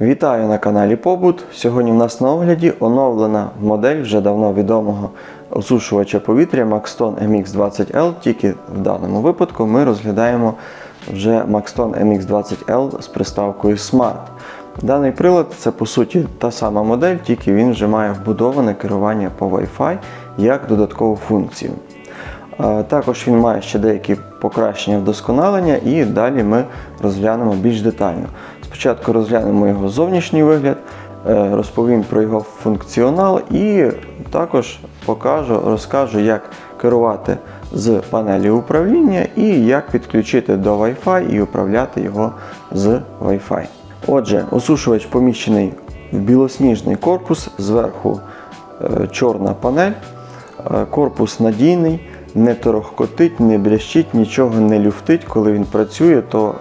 Вітаю на каналі Побут. Сьогодні в нас на огляді оновлена модель вже давно відомого осушувача повітря Maxton MX20L. Тільки в даному випадку ми розглядаємо вже Maxton MX20L з приставкою Smart. Даний прилад це по суті та сама модель, тільки він вже має вбудоване керування по Wi-Fi як додаткову функцію. Також він має ще деякі покращення вдосконалення, і далі ми розглянемо більш детально. Спочатку розглянемо його зовнішній вигляд, е, розповім про його функціонал і також покажу, розкажу, як керувати з панелі управління і як підключити до Wi-Fi і управляти його з Wi-Fi. Отже, осушувач поміщений в білосніжний корпус, зверху е, чорна панель, Е, корпус надійний, не торохкотить, не брящить, нічого не люфтить. Коли він працює, то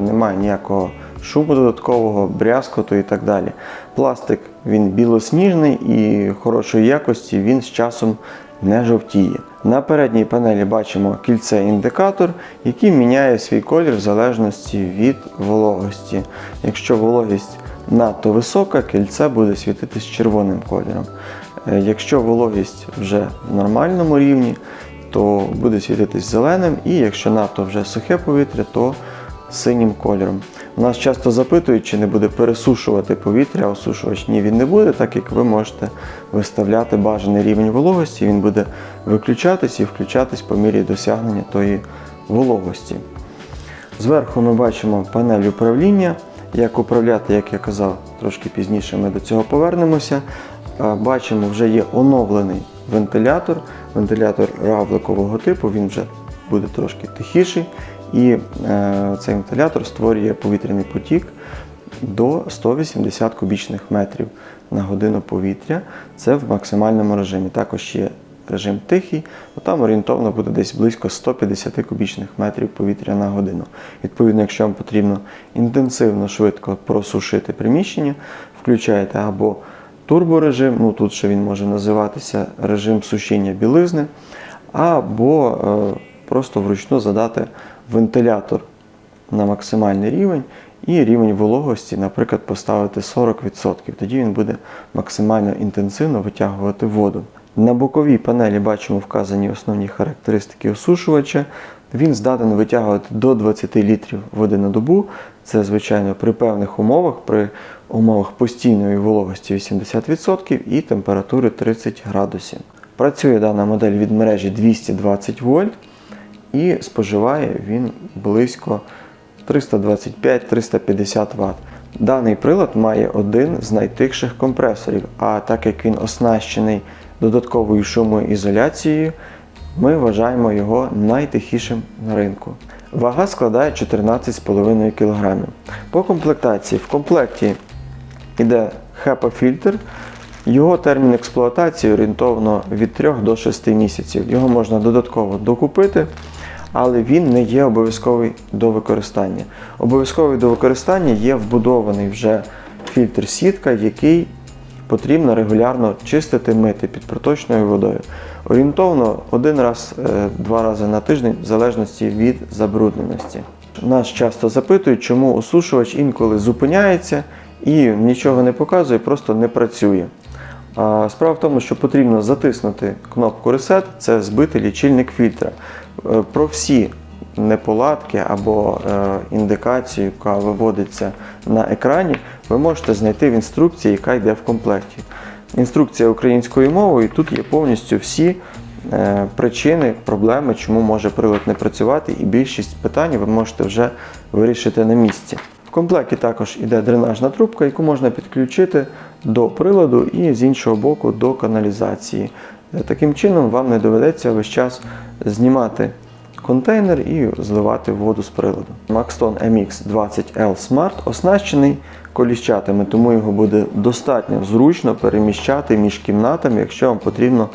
немає ніякого шуму додаткового, брязкоту і так далі. Пластик він білосніжний і хорошої якості, він з часом не жовтіє. На передній панелі бачимо кільце-індикатор, який міняє свій колір в залежності від вологості. Якщо вологість надто висока, кільце буде світитись червоним кольором. Е, Якщо вологість вже в нормальному рівні, то буде світитись зеленим, і якщо надто вже сухе повітря, то синім кольором. Нас часто запитують, чи не буде пересушувати повітря, осушувач. Ні, він не буде, так як ви можете виставляти бажаний рівень вологості, він буде виключатись і включатись по мірі досягнення тої вологості. Зверху ми бачимо панель управління. Як управляти, як я казав, трошки пізніше ми до цього повернемося. Бачимо, вже є оновлений вентилятор, вентилятор равликового типу, він вже буде трошки тихіший. І е, цей вентилятор створює повітряний потік до 180 кубічних метрів на годину повітря. Це в максимальному режимі. Також є режим тихий, то там орієнтовно буде десь близько 150 кубічних метрів повітря на годину. Відповідно, якщо вам потрібно інтенсивно швидко просушити приміщення, включаєте або турборежим, ну тут ще він може називатися режим сушіння білизни, або е, просто вручну задати вентилятор на максимальний рівень і рівень вологості, наприклад, поставити 40%. Тоді він буде максимально інтенсивно витягувати воду. На боковій панелі бачимо вказані основні характеристики осушувача. Він здатен витягувати до 20 літрів води на добу. Це, звичайно, при певних умовах, при умовах постійної вологості 80% і температури 30 градусів. Працює дана модель від мережі 220 вольт і споживає він близько 325-350 Вт. Даний прилад має один з найтихших компресорів, а так як він оснащений додатковою шумоізоляцією, ми вважаємо його найтихішим на ринку. Вага складає 14,5 кг. По комплектації в комплекті йде HEPA-фільтр. Його термін експлуатації орієнтовно від 3 до 6 місяців. Його можна додатково докупити, але він не є обов'язковий до використання. Обов'язковий до використання є вбудований вже фільтр сітка, який потрібно регулярно чистити, мити під проточною водою. Орієнтовно один раз, е, два рази на тиждень, в залежності від забрудненості. Нас часто запитують, чому осушувач інколи зупиняється і нічого не показує, просто не працює. Справа в тому, що потрібно затиснути кнопку Reset, це збити лічильник фільтра. Е, Про всі неполадки або е, індикацію, яка виводиться на екрані, ви можете знайти в інструкції, яка йде в комплекті. Інструкція українською мовою, тут є повністю всі е, причини, проблеми, чому може прилад не працювати, і більшість питань ви можете вже вирішити на місці. В комплекті також йде дренажна трубка, яку можна підключити до приладу і з іншого боку до каналізації. Е, Таким чином вам не доведеться весь час знімати контейнер і зливати воду з приладу. Maxton MX20L Smart оснащений коліщатами, тому його буде достатньо зручно переміщати між кімнатами, якщо вам потрібно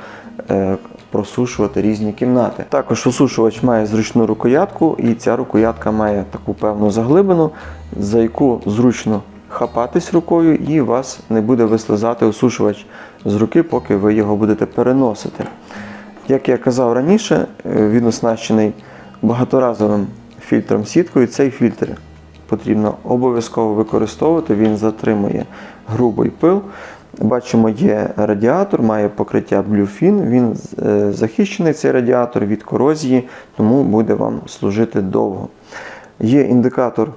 е, просушувати різні кімнати. Також осушувач має зручну рукоятку, і ця рукоятка має таку певну заглибину, за яку зручно хапатись рукою, і вас не буде вислизати осушувач з руки, поки ви його будете переносити. Як я казав раніше, е, він оснащений багаторазовим фільтром сіткою. Цей фільтр потрібно обов'язково використовувати, він затримує грубий пил. Бачимо, є радіатор, має покриття Bluefin, він е, захищений цей радіатор від корозії, тому буде вам служити довго. Є індикатор,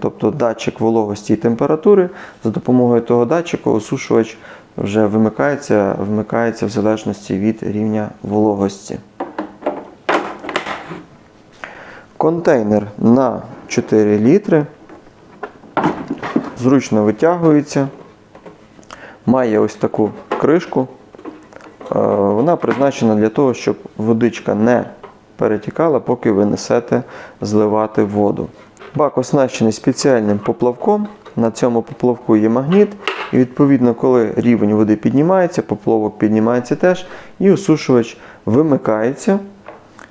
тобто датчик вологості і температури. За допомогою того датчика осушувач вже вимикається, вмикається в залежності від рівня вологості. Контейнер на 4 літри. Зручно витягується. Має ось таку кришку. Е, Вона призначена для того, щоб водичка не перетікала, поки ви несете зливати воду. Бак оснащений спеціальним поплавком. На цьому поплавку є магніт. І відповідно, коли рівень води піднімається, поплавок піднімається теж, і осушувач вимикається.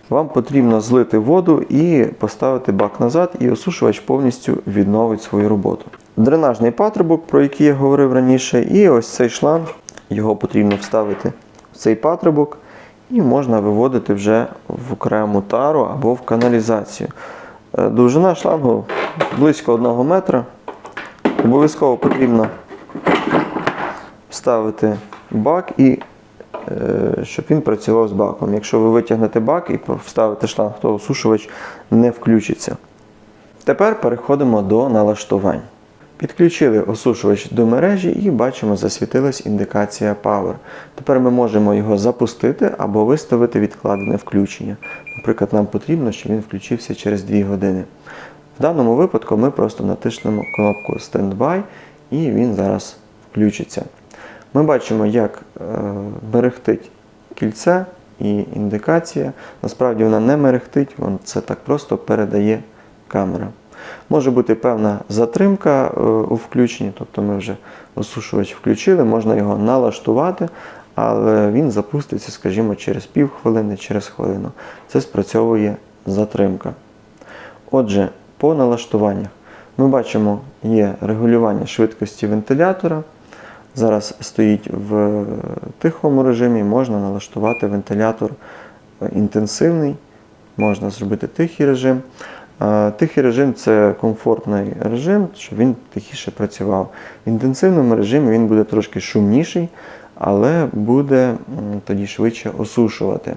Вам потрібно злити воду і поставити бак назад, і осушувач повністю відновить свою роботу. Дренажний патрубок, про який я говорив раніше, і ось цей шланг, його потрібно вставити в цей патрубок, і можна виводити вже в окрему тару або в каналізацію. Е, Довжина шлангу близько 1 метра. Обов'язково потрібно вставити бак і е, щоб він працював з баком. Якщо ви витягнете бак і вставите шланг, то осушувач не включиться. Тепер переходимо до налаштувань. Підключили осушувач до мережі і бачимо, засвітилась індикація Power. Тепер ми можемо його запустити або виставити відкладене включення. Наприклад, нам потрібно, щоб він включився через 2 години. В даному випадку ми просто натиснемо кнопку Standby і він зараз включиться. Ми бачимо, як е, мерехтить кільце і індикація. Насправді вона не мерехтить, це так просто передає камера. Може бути певна затримка е, у включенні, тобто ми вже осушувач включили, можна його налаштувати, але він запуститься, скажімо, через пів хвилини, через хвилину. Це спрацьовує затримка. Отже, по налаштуваннях ми бачимо, є регулювання швидкості вентилятора. Зараз стоїть в тихому режимі, можна налаштувати вентилятор е, інтенсивний, можна зробити тихий режим. Тихий режим це комфортний режим, щоб він тихіше працював. В інтенсивному режимі він буде трошки шумніший, але буде тоді швидше осушувати.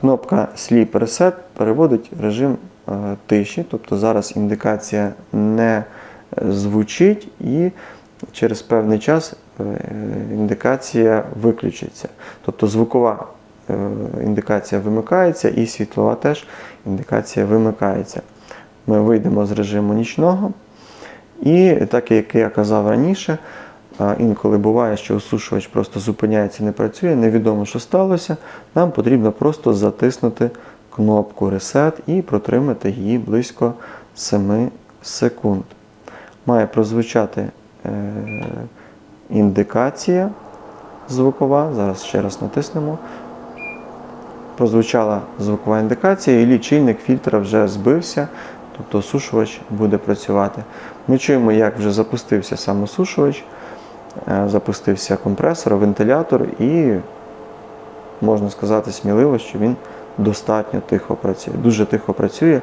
Кнопка Sleep Reset переводить режим е, тиші, тобто зараз індикація не звучить і через певний час е, індикація виключиться. Тобто звукова індикація вимикається і світлова теж індикація вимикається. Ми вийдемо з режиму нічного. І так як я казав раніше, інколи буває, що осушувач просто зупиняється, не працює, невідомо, що сталося. Нам потрібно просто затиснути кнопку Reset і протримати її близько 7 секунд. Має прозвучати е, індикація звукова. Зараз ще раз натиснемо. Прозвучала звукова індикація, і лічильник фільтра вже збився, тобто осушувач буде працювати. Ми чуємо, як вже запустився сам осушувач, е, запустився компресор, вентилятор, і можна сказати сміливо, що він достатньо тихо працює. Дуже тихо працює,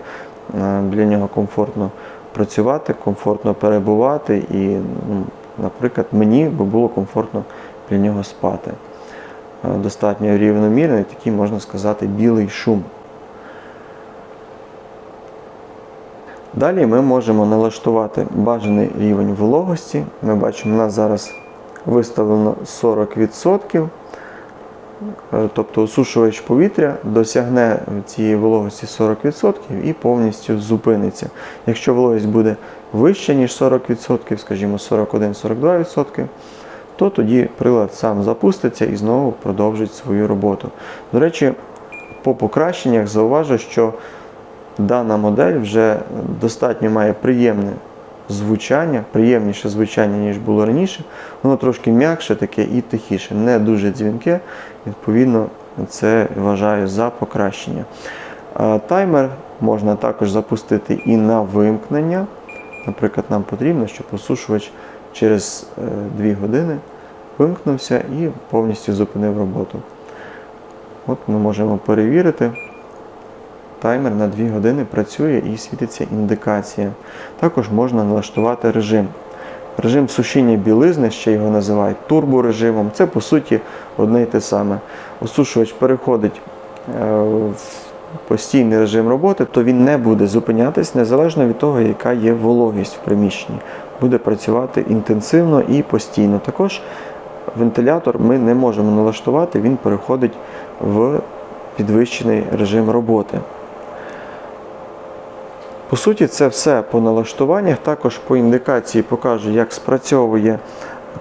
е, для нього комфортно працювати, комфортно перебувати, і, ну, наприклад, мені би було комфортно для нього спати. Е, Достатньо рівномірний, такий, можна сказати, білий шум. Далі ми можемо налаштувати бажаний рівень вологості. Ми бачимо, у нас зараз виставлено 40%. Е, Тобто осушувач повітря досягне цієї вологості 40% і повністю зупиниться. Якщо вологість буде вища, ніж 40%, скажімо 41-42%, то тоді прилад сам запуститься і знову продовжить свою роботу. До речі, по покращеннях зауважу, що дана модель вже достатньо має приємне звучання, приємніше звучання, ніж було раніше. Воно трошки м'якше таке і тихіше, не дуже дзвінке. Відповідно, це вважаю за покращення. Таймер можна також запустити і на вимкнення. Наприклад, нам потрібно, щоб осушувач через 2 години вимкнувся і повністю зупинив роботу. От ми можемо перевірити. таймер на 2 години працює і світиться індикація. Також можна налаштувати режим. Режим сушіння білизни, ще його називають турборежимом. Це по суті одне й те саме. Осушувач переходить е, в постійний режим роботи, то він не буде зупинятись незалежно від того, яка є вологість в приміщенні. Буде працювати інтенсивно і постійно. Також вентилятор ми не можемо налаштувати, він переходить в підвищений режим роботи. По суті, це все по налаштуваннях. Також по індикації покажу, як спрацьовує,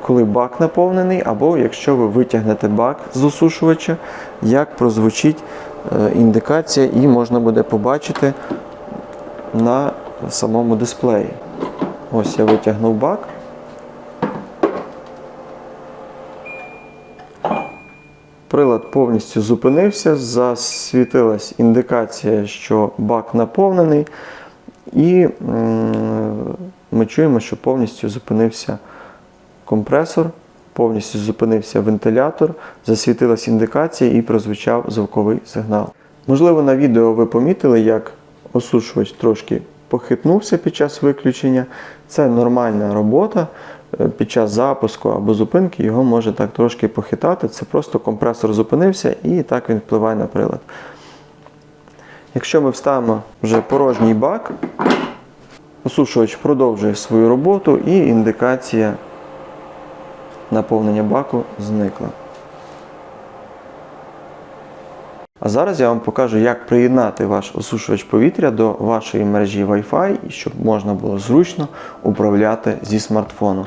коли бак наповнений, або якщо ви витягнете бак з осушувача, як прозвучить е, індикація, і можна буде побачити на самому дисплеї. Ось я витягнув бак. Прилад повністю зупинився, засвітилась індикація, що бак наповнений, і ми чуємо, що повністю зупинився компресор, повністю зупинився вентилятор, засвітилась індикація і прозвучав звуковий сигнал. Можливо, на відео ви помітили, як осушувач трошки похитнувся під час виключення. Це нормальна робота. Е, Під час запуску або зупинки його може так трошки похитати. Це просто компресор зупинився і так він впливає на прилад. Якщо ми вставимо вже порожній бак, осушувач продовжує свою роботу і індикація наповнення баку зникла. А зараз я вам покажу, як приєднати ваш осушувач повітря до вашої мережі Wi-Fi, щоб можна було зручно управляти зі смартфону.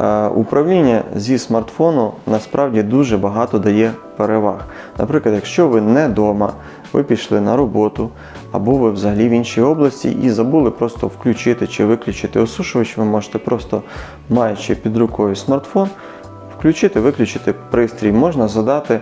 Е, Управління зі смартфону насправді дуже багато дає переваг. Наприклад, якщо ви не вдома, ви пішли на роботу, або ви взагалі в іншій області і забули просто включити чи виключити осушувач, ви можете просто, маючи під рукою смартфон, включити, виключити пристрій. Можна задати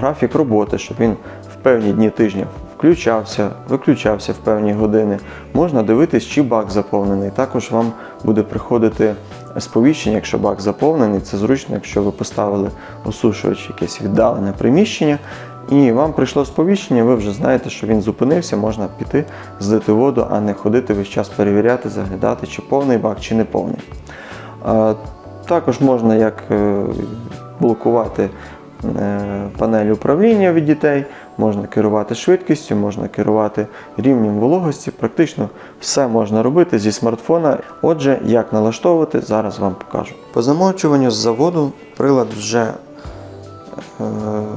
графік роботи, щоб він в певні дні тижня включався, виключався в певні години. Можна дивитись, чи бак заповнений. Також вам буде приходити сповіщення, якщо бак заповнений. Це зручно, якщо ви поставили осушувач якесь віддалене приміщення. І вам прийшло сповіщення, ви вже знаєте, що він зупинився, можна піти, злити воду, а не ходити весь час перевіряти, заглядати, чи повний бак, чи не повний. Е, Також можна як е, блокувати е, панель управління від дітей, можна керувати швидкістю, можна керувати рівнем вологості. Практично все можна робити зі смартфона. Отже, як налаштовувати, зараз вам покажу. По замовчуванню з заводу прилад вже е,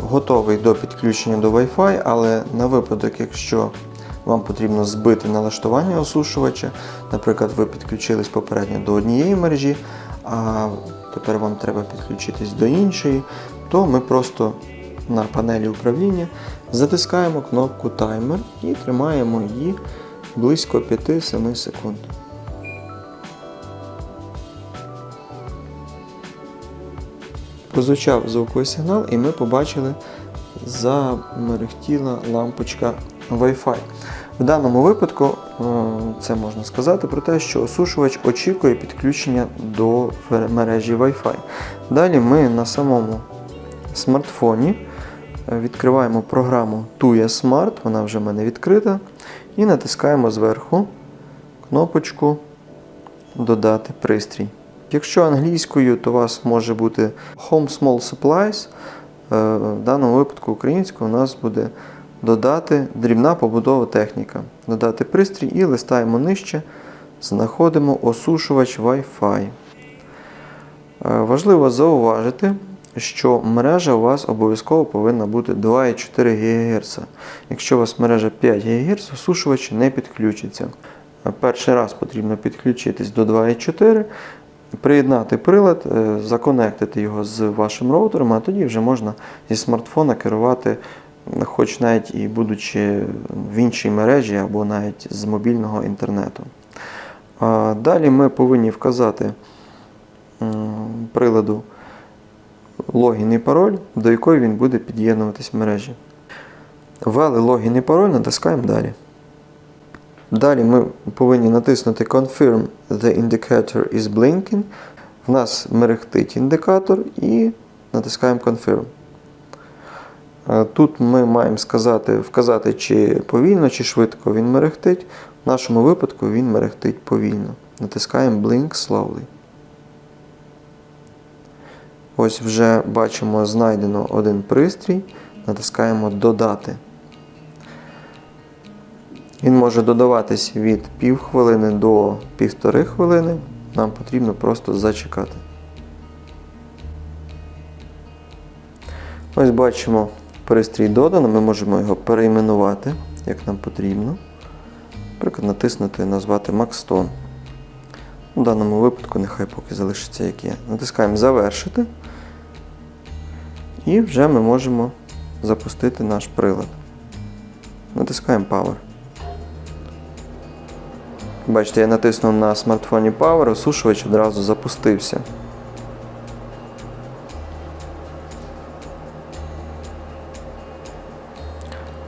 готовий до підключення до Wi-Fi, але на випадок, якщо вам потрібно збити налаштування осушувача, наприклад, ви підключились попередньо до однієї мережі, а тепер вам треба підключитись до іншої, то ми просто на панелі управління затискаємо кнопку таймер і тримаємо її близько 5-7 секунд. Прозвучав звуковий сигнал, і ми побачили замерехтіла лампочка Wi-Fi. В даному випадку е, це можна сказати про те, що осушувач очікує підключення до мережі Wi-Fi. Далі ми на самому смартфоні е, відкриваємо програму Tuya Smart, вона вже в мене відкрита, і натискаємо зверху кнопочку Додати пристрій. Якщо англійською, то у вас може бути Home Small Supplies. Е, В даному випадку українською у нас буде додати дрібна побудова техніка. Додати пристрій і листаємо нижче, знаходимо осушувач Wi-Fi. Е, Важливо зауважити, що мережа у вас обов'язково повинна бути 2,4 ГГц. Якщо у вас мережа 5 ГГц, осушувач не підключиться. Е, Перший раз потрібно підключитись до 2,4, приєднати прилад, е, законектити його з вашим роутером, а тоді вже можна зі смартфона керувати, хоч навіть і будучи в іншій мережі або навіть з мобільного інтернету. Далі ми повинні вказати приладу логін і пароль, до якої він буде під'єднуватись в мережі. Ввели логін і пароль, натискаємо далі. Далі ми повинні натиснути Confirm the indicator is blinking. В нас мерехтить індикатор і натискаємо Confirm. Е, Тут ми маємо сказати, вказати, чи повільно, чи швидко він мерехтить. В нашому випадку він мерехтить повільно. Натискаємо Blink Slowly. Ось вже бачимо, знайдено один пристрій. Натискаємо Додати. Він може додаватись від півхвилини до півтори хвилини. Нам потрібно просто зачекати. Ось бачимо, пристрій додано, ми можемо його перейменувати, як нам потрібно. Наприклад, натиснути назвати Maxton. У даному випадку нехай поки залишиться як є. Натискаємо Завершити. І вже ми можемо запустити наш прилад. Натискаємо Power. Бачите, я натиснув на смартфоні Power, осушувач одразу запустився.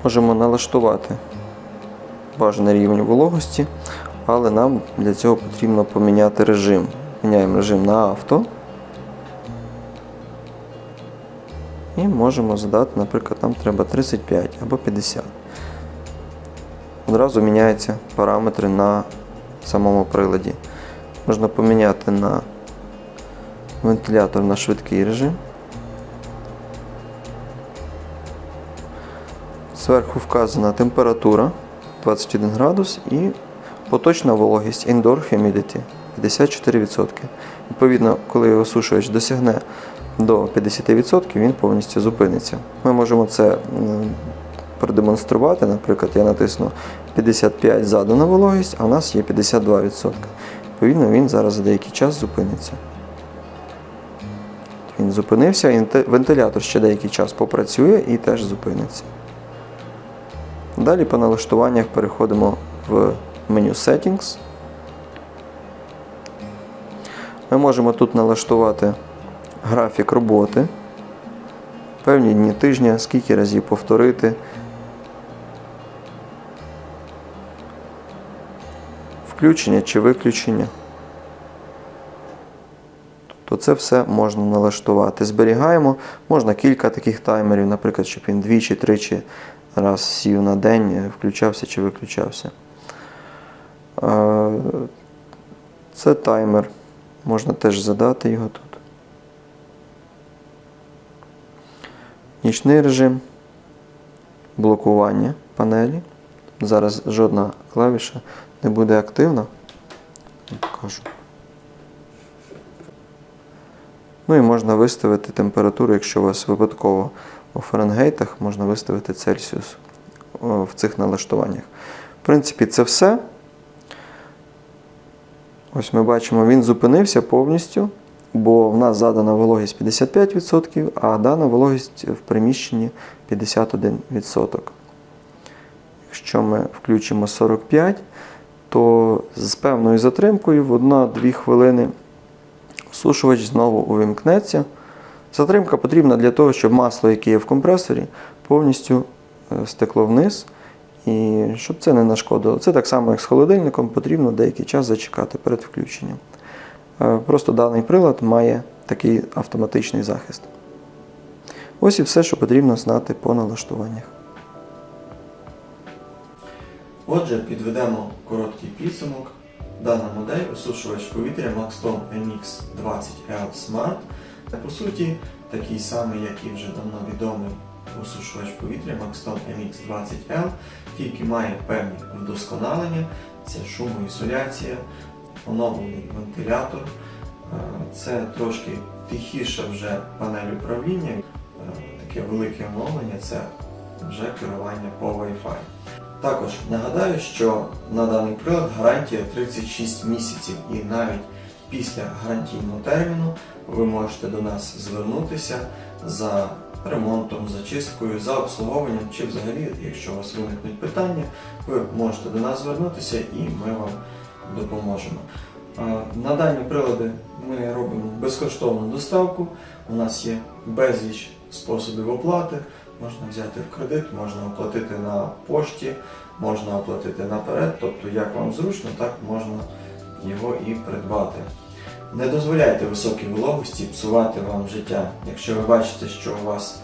Можемо налаштувати бажаний рівень вологості, але нам для цього потрібно поміняти режим. Міняємо режим на авто. І можемо задати, наприклад, нам треба 35 або 50. Одразу міняються параметри на самому приладі. Можна поміняти на вентилятор на швидкий режим. Зверху вказана температура 21 градус і поточна вологість Indoor Humidity 54%. Відповідно, коли осушувач досягне до 50%, він повністю зупиниться. Ми можемо це продемонструвати. Наприклад, я натисну 55 задана вологість, а в нас є 52%. Відповідно, він зараз за деякий час зупиниться. Він зупинився, вентилятор ще деякий час попрацює і теж зупиниться. Далі по налаштуваннях переходимо в меню Settings. Ми можемо тут налаштувати графік роботи, певні дні тижня, скільки разів повторити. Включення чи виключення. Тобто це все можна налаштувати. Зберігаємо, можна кілька таких таймерів, наприклад, щоб він двічі, тричі раз сів на день, включався чи виключався. Це таймер. Можна теж задати його тут. Нічний режим, блокування панелі. Зараз жодна клавіша не буде активна. Покажу. Ну і можна виставити температуру, якщо у вас випадково у Фаренгейтах, можна виставити Цельсіус в цих налаштуваннях. В принципі, це все. Ось ми бачимо, він зупинився повністю, бо в нас задана вологість 55%, а дана вологість в приміщенні 51%. Якщо ми включимо 45, то з певною затримкою в 1-2 хвилини Сушувач знову увімкнеться. Затримка потрібна для того, щоб масло, яке є в компресорі, повністю е, стекло вниз. І щоб це не нашкодило. Це так само, як з холодильником, потрібно деякий час зачекати перед включенням. Е, Просто даний прилад має такий автоматичний захист. Ось і все, що потрібно знати по налаштуваннях. Отже, підведемо короткий підсумок. Дана модель осушувач повітря Maxton MX 20L Smart. Це по суті такий самий, як і вже давно відомий осушувач повітря Maxton MX 20L, тільки має певні вдосконалення. Це шумоізоляція, оновлений вентилятор. Е, Це трошки тихіша вже панель управління. Е, Таке велике оновлення це вже керування по Wi-Fi. Також нагадаю, що на даний прилад гарантія 36 місяців і навіть після гарантійного терміну ви можете до нас звернутися за ремонтом, зачисткою, за обслуговуванням чи взагалі, якщо у вас виникнуть питання, ви можете до нас звернутися і ми вам допоможемо. На дані прилади ми робимо безкоштовну доставку. У нас є безліч способів оплати. Можна взяти в кредит, можна оплатити на пошті, можна оплатити наперед, тобто як вам зручно, так можна його і придбати. Не дозволяйте високій вологості псувати вам життя. Якщо ви бачите, що у вас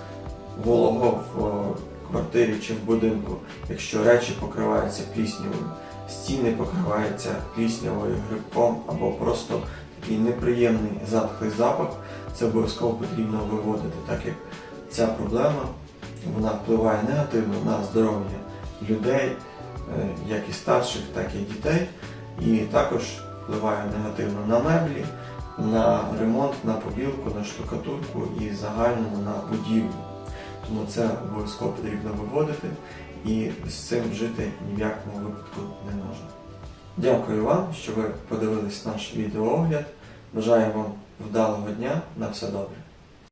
волого в квартирі чи в будинку, якщо речі покриваються пліснявою, стіни покриваються пліснявою, грибком або просто такий неприємний затхлий запах, це обов'язково потрібно виводити, так як ця проблема вона впливає негативно на здоров'я людей, е, як і старших, так і дітей, і також впливає негативно на меблі, на ремонт, на побілку, на штукатурку і загально на будівлю. Тому це обов'язково потрібно виводити і з цим жити ні в якому випадку не можна. Дякую вам, що ви подивились наш відеоогляд. Бажаю вам вдалого дня. На все добре.